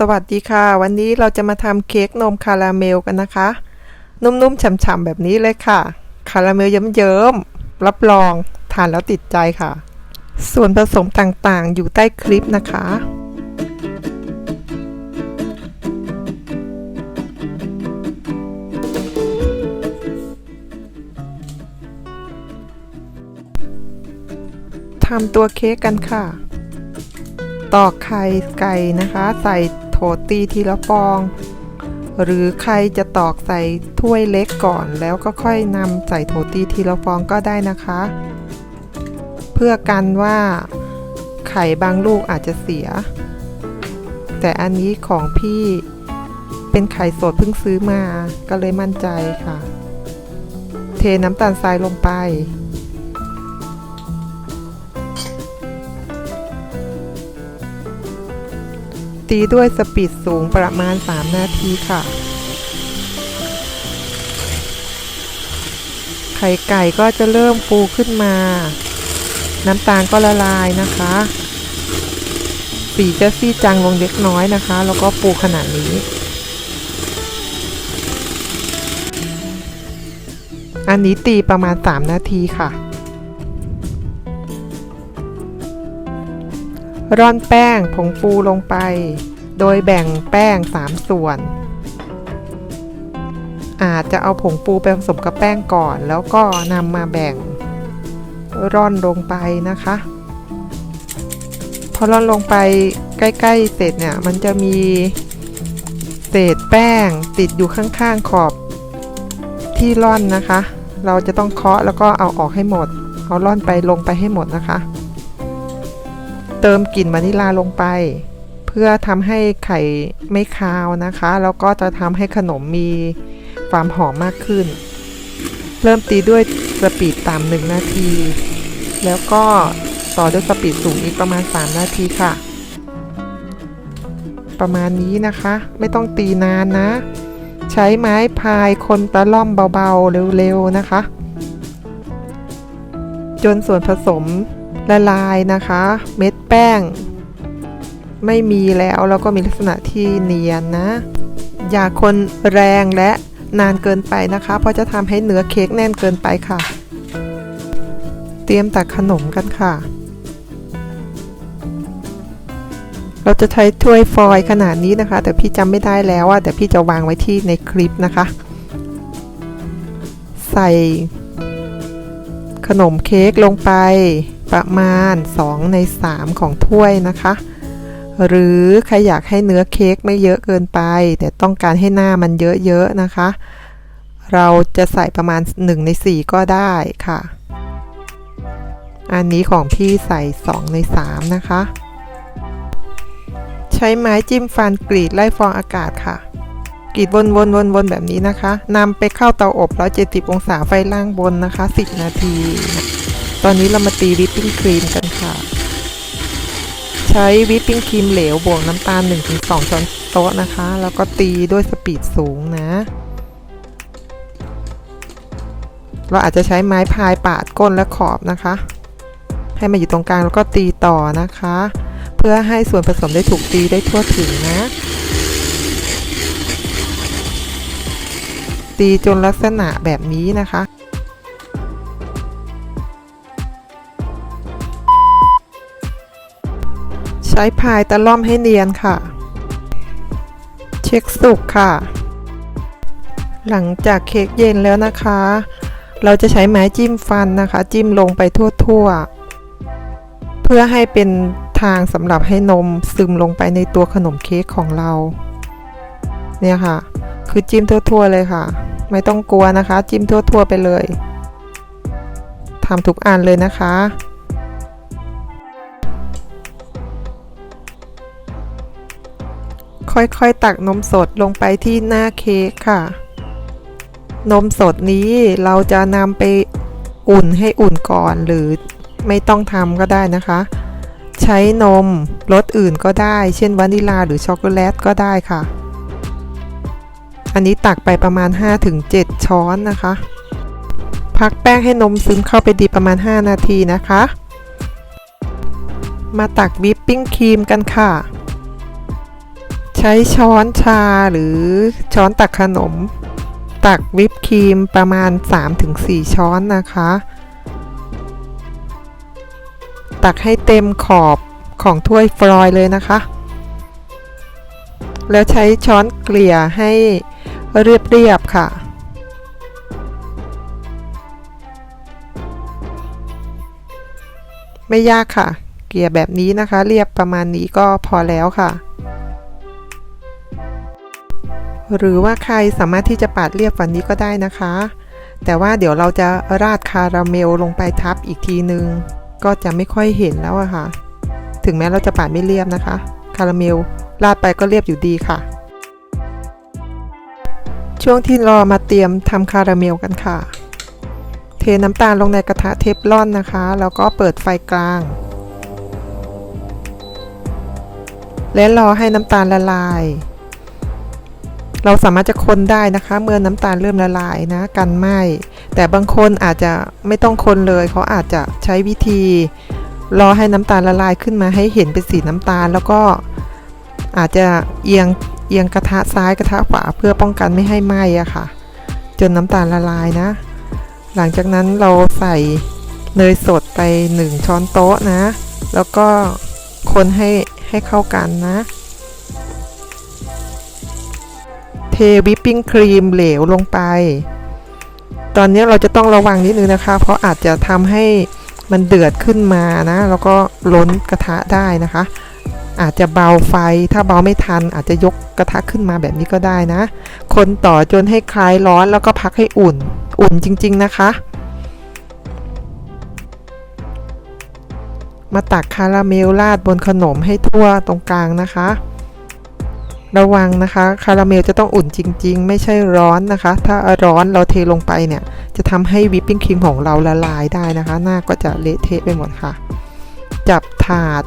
สวัสดีค่ะ วันนี้เราจะมาทำเค้กนมคาราเมลกันนะคะ นุ่มๆฉ่ำๆแบบนี้เลยค่ะ คาราเมลเยิ้มๆรับรองทานแล้วติดใจค่ะ ส่วนผสมต่างๆ อยู่ใต้คลิปนะคะ ทำตัวเค้กกันค่ะตอกไข่ไก่นะคะ ใส่ โถตีทีละฟอง หรือใครจะตอกใส่ถ้วยเล็กก่อน แล้วก็ค่อยนำใส่โถตีทีละฟองก็ได้นะคะ เพื่อกันว่าไข่บางลูกอาจจะเสีย แต่อันนี้ของพี่เป็นไข่สดเพิ่งซื้อมาก็เลยมั่นใจค่ะ เทน้ำตาลทรายลงไป ตีด้วยสปีดสูงประมาณ 3 นาทีค่ะ ไข่ไก่ก็จะเริ่มฟูขึ้นมา น้ำตาลก็ละลายนะคะ สีจะซีดจางลงเล็กน้อยนะคะ แล้วก็ฟูขนาดนี้ อันนี้ตีประมาณ 3 นาทีค่ะ ร่อนแป้งผงฟูลงไป โดยแบ่งแป้ง 3 ส่วน อาจจะเอาผงฟูไปผสมกับแป้งก่อน แล้วก็นำมาแบ่ง ร่อนลงไปนะคะ พอร่อนลงไปใกล้ๆเสร็จเนี่ยมันจะมีเศษแป้งติดอยู่ข้างๆขอบที่ร่อนนะคะ เราจะต้องเคาะแล้วก็เอาออกให้หมด เอาร่อนไปลงไปให้หมดนะคะ เติมกลิ่นวานิลาลงไป เพื่อทำให้ไข่ไม่คาวนะคะ แล้วก็จะทำให้ขนมมีความหอมมากขึ้น เริ่มตีด้วยสปีดต่ำหนึ่งนาที แล้วก็ต่อด้วยสปีดสูงอีกประมาณ 3 นาทีค่ะ ประมาณนี้นะคะ ไม่ต้องตีนานนะ ใช้ไม้พายคนตะล่อมเบาๆเร็วๆนะคะ จนส่วนผสม ละลายนะคะ เม็ดแป้ง ไม่มีแล้วแล้วก็มีลักษณะที่เนียนนะ อย่าคนแรงและนานเกินไปนะคะ เพราะจะทำให้เนื้อเค้กแน่นเกินไปค่ะ เตรียมตักขนมกันค่ะ เราจะใช้ถ้วยฟอยล์ขนาดนี้นะคะ แต่พี่จำไม่ได้แล้วอะแต่พี่จะวางไว้ที่ในคลิปนะคะ ใส่ขนมเค้กลงไป ประมาณ 2 ใน 3 ของถ้วยนะคะ หรือใครอยากให้เนื้อเค้กไม่เยอะเกินไป แต่ต้องการให้หน้ามันเยอะๆนะคะ เราจะใส่ประมาณ 1 ใน 4 ก็ได้ค่ะ อันนี้ของพี่ใส่ 2 ใน 3 นะคะ ใช้ไม้จิ้มฟันกรีดไล่ฟองอากาศค่ะกรีดวนวนวนวนแบบนี้นะคะนำไปเข้าเตาอบ 170 องศาไฟล่างบนนะคะ 10 นาที ตอนนี้เรามาตีวิปปิ้งครีมกันค่ะ ใช้วิปปิ้งครีมเหลวบวกน้ำตาล 1-2 ช้อนโต๊ะนะคะ แล้วก็ตีด้วยสปีดสูงนะ เราอาจจะใช้ไม้พายปาดก้นและขอบนะคะ ให้มาอยู่ตรงกลางแล้วก็ตีต่อนะคะ เพื่อให้ส่วนผสมได้ถูกตีได้ทั่วถึงนะตีจนลักษณะแบบนี้นะคะ ใช้พายตะล่อมให้เนียนค่ะ เช็คสุกค่ะ หลังจากเค้กเย็นแล้วนะคะ เราจะใช้ไม้จิ้มฟันนะคะ จิ้มลงไปทั่วๆ เพื่อให้เป็นทางสำหรับให้นมซึมลงไปในตัวขนมเค้กของเรา เนี่ยค่ะ คือจิ้มทั่วๆเลยค่ะ ไม่ต้องกลัวนะคะ จิ้มทั่วๆไปเลยทำทุกอันเลยนะคะ ค่อยๆ ตักนมสดลงไปที่หน้าเค้กค่ะ นมสดนี้เราจะนำไปอุ่นให้อุ่นก่อนหรือไม่ต้องทำก็ได้นะคะ ใช้นมรสอื่นก็ได้ เช่นวานิลาหรือช็อกโกแลตก็ได้ค่ะ อันนี้ตักไปประมาณ 5-7 ช้อนนะคะ พักแป้งให้นมซึมเข้าไปดีประมาณ 5 นาทีนะคะ มาตักวิปปิ้งครีมกันค่ะ ช้ช้อนชาหรือช้อนตักขนม ตักวิปครีมประมาณ 3-4 ช้อนนะคะ ตักให้เต็มขอบของถ้วยฟลอยเลยนะคะ แล้วใช้ช้อนเกลี่ยให้เรียบๆค่ะไม่ยากค่ะ เกลี่ยแบบนี้นะคะ เรียบประมาณนี้ก็พอแล้วค่ะ หรือว่าใครสามารถที่จะปาดเรียบฝันนี้ก็ได้นะคะ แต่ว่าเดี๋ยวเราจะราดคาราเมลลงไปทับอีกทีนึง ก็จะไม่ค่อยเห็นแล้วอะค่ะ ถึงแม้เราจะปาดไม่เรียบนะคะ คาราเมลราดไปก็เรียบอยู่ดีค่ะ ช่วงที่รอมาเตรียมทำคาราเมลกันค่ะ เทน้ำตาลลงในกระทะเทฟลอนนะคะ แล้วก็เปิดไฟกลาง และรอให้น้ำตาลละลาย เราสามารถจะคนได้นะคะ เมื่อน้ำตาลเริ่มละลายนะ กันไหมแต่บางคนอาจจะไม่ต้องคนเลยเขาอาจจะใช้วิธี รอให้น้ำตาลละลายขึ้นมาให้เห็นเป็นสีน้ำตาล แล้วก็อาจจะเอียงเอียงกระทะซ้ายกระทะขวาเพื่อป้องกันไม่ให้ไหม้อะค่ะ จนน้ำตาลละลายนะ หลังจากนั้นเราใส่เนยสดไป 1 ช้อนโต๊ะนะ แล้วก็คนให้ให้เข้ากันนะ เทวิปปิ้งครีมเหลวลงไป ตอนนี้เราจะต้องระวังนิดนึงนะคะ เพราะอาจจะทำให้มันเดือดขึ้นมานะ แล้วก็ล้นกระทะได้นะคะ อาจจะเบาไฟถ้าเบาไม่ทัน อาจจะยกกระทะขึ้นมาแบบนี้ก็ได้นะ คนต่อจนให้คลายร้อนแล้วก็พักให้อุ่น อุ่นจริง ๆนะคะ มาตักคาราเมลราดบนขนมให้ทั่วตรงกลางนะคะ ระวังนะคะ คาราเมลจะต้องอุ่นจริง ๆ ไม่ใช่ร้อนนะคะ ถ้าร้อนเราเทลงไปเนี่ย จะทำให้วิปปิ้งครีมของเราละลายได้นะคะ หน้าก็จะเละเทะไปหมดค่ะ จับถาด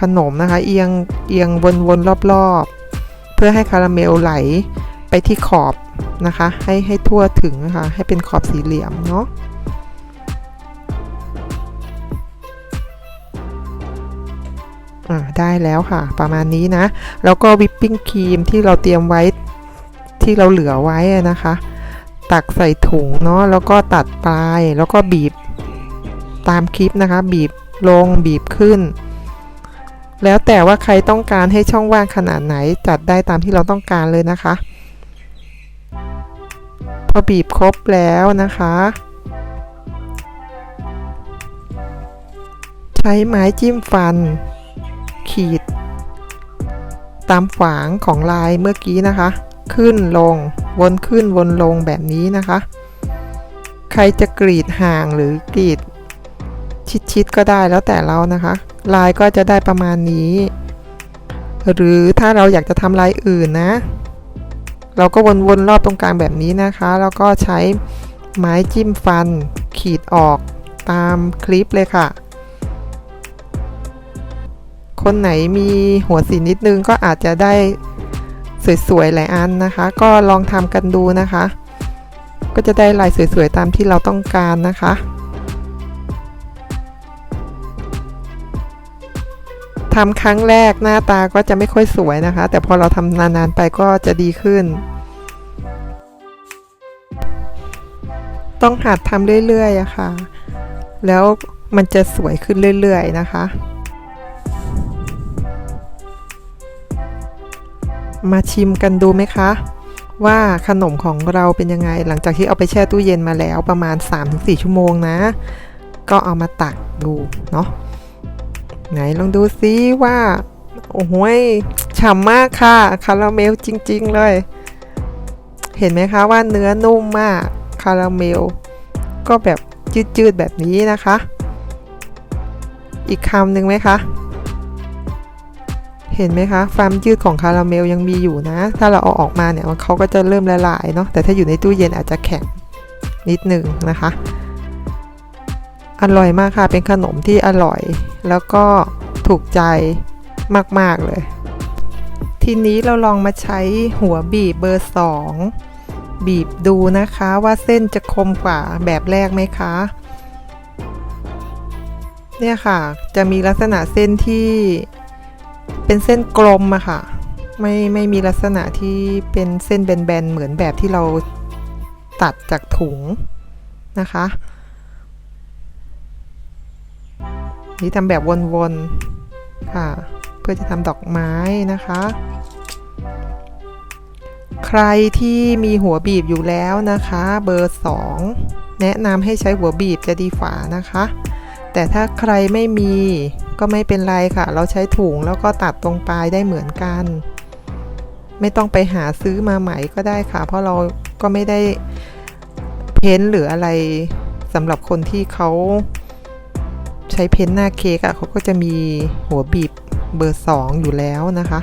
ขนมนะคะ เอียงเอียงวนๆรอบๆ เพื่อให้คาราเมลไหลไปที่ขอบนะคะ ให้ให้ทั่วถึงนะคะ ให้เป็นขอบสี่เหลี่ยมเนาะ อ่าได้แล้วค่ะ ประมาณนี้นะ แล้วก็วิปปิ้งครีมที่เราเตรียมไว้ที่เราเหลือไว้นะคะ ตักใส่ถุงเนาะแล้วก็ตัดปลายแล้วก็บีบตามคลิปนะคะ บีบลงบีบขึ้น แล้วแต่ว่าใครต้องการให้ช่องว่างขนาดไหนจัดได้ตามที่เราต้องการเลยนะคะ พอบีบครบแล้วนะคะ ใช้ไม้จิ้มฟัน ขีด ตามฝางของลายเมื่อกี้นะคะ ขึ้นลงวนขึ้นวนลงแบบนี้นะคะ ใครจะกรีดห่างหรือกรีด ชิดๆก็ได้แล้วแต่เรานะคะ ลายก็จะได้ประมาณนี้ หรือถ้าเราอยากจะทำลายอื่นนะ เราก็วนๆรอบตรงกลางแบบนี้นะคะ แล้วก็ใช้ไม้จิ้มฟัน ขีดออกตามคลิปเลยค่ะ คนไหนมีหัวสีนิดนึงก็อาจจะได้สวยๆหลายอันนะคะ ก็ลองทำกันดูนะคะ ก็จะได้ลายสวยๆตามที่เราต้องการนะคะทำครั้งแรกหน้าตาก็จะไม่ค่อยสวยนะคะ แต่พอเราทำนานๆไปก็จะดีขึ้น ต้องหัดทำเรื่อยๆอะค่ะ แล้วมันจะสวยขึ้นเรื่อยๆนะคะ มาชิมกันดูไหมคะ ว่าขนมของเราเป็นยังไง หลังจากที่เอาไปแช่ตู้เย็นมาแล้วประมาณ 3-4 ชั่วโมงนะ ก็เอามาตักดูเนาะไหนลองดูซิว่า โอ้โหฉ่ำมากค่ะ คาราเมลจริง ๆ เลย เห็นไหมคะว่าเนื้อนุ่มมาก คาราเมล ก็แบบจืดๆ แบบนี้นะคะ อีกคำหนึ่งไหมคะ เห็นไหมคะความยืดของคาราเมลยังมีอยู่นะ ถ้าเราเอาออกมาเนี่ยเขาก็จะเริ่มละลายเนาะแต่ถ้าอยู่ในตู้เย็นอาจจะแข็งนิดหนึ่งนะคะ อร่อยมากค่ะ เป็นขนมที่อร่อย แล้วก็ถูกใจมาก ๆ เลย ทีนี้เราลองมาใช้หัวบีบเบอร์ 2 บีบดูนะคะว่าเส้นจะคมกว่าแบบแรกไหมคะ เนี่ยค่ะ จะมีลักษณะเส้นที่ เป็นเส้นกลมอะค่ะ ไม่ไม่มีลักษณะที่เป็นเส้นแบนๆเหมือนแบบที่เราตัดจากถุงนะคะ นี่ทำแบบวนๆค่ะ เพื่อจะทำดอกไม้นะคะ ใครที่มีหัวบีบอยู่แล้วนะคะ เบอร์ 2 แนะนำให้ใช้หัวบีบจะดีฝานะคะ แต่ถ้าใครไม่มีก็ไม่เป็นไรค่ะ เราใช้ถุงแล้วก็ตัดตรงปลายได้เหมือนกัน ไม่ต้องไปหาซื้อมาใหม่ก็ได้ค่ะ เพราะเราก็ไม่ได้เพ้นท์หรืออะไรสำหรับคนที่เขาใช้เพ้นท์หน้าเค้กอะเขาก็จะมีหัวบีบเบอร์ 2 อยู่แล้วนะคะ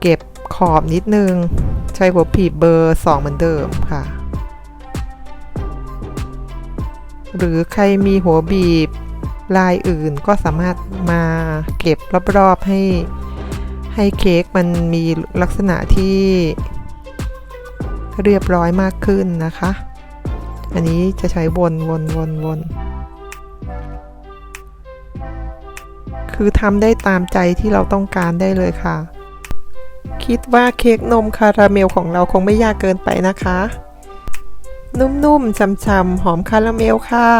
เก็บขอบนิดนึง ใช้หัวบีบเบอร์ 2 เหมือนเดิมค่ะ หรือใครมีหัวบีบลายอื่นก็สามารถมาเก็บรอบๆให้ให้เค้กมันมีลักษณะที่เรียบร้อยมากขึ้นนะคะ อันนี้จะใช้วนวนวนวนคือทำได้ตามใจที่เราต้องการได้เลยค่ะ คิดว่าเค้กนมคาราเมลของเราคงไม่ยากเกินไปนะคะ นุ่มๆช่ำๆ หอมคาราเมลค่ะ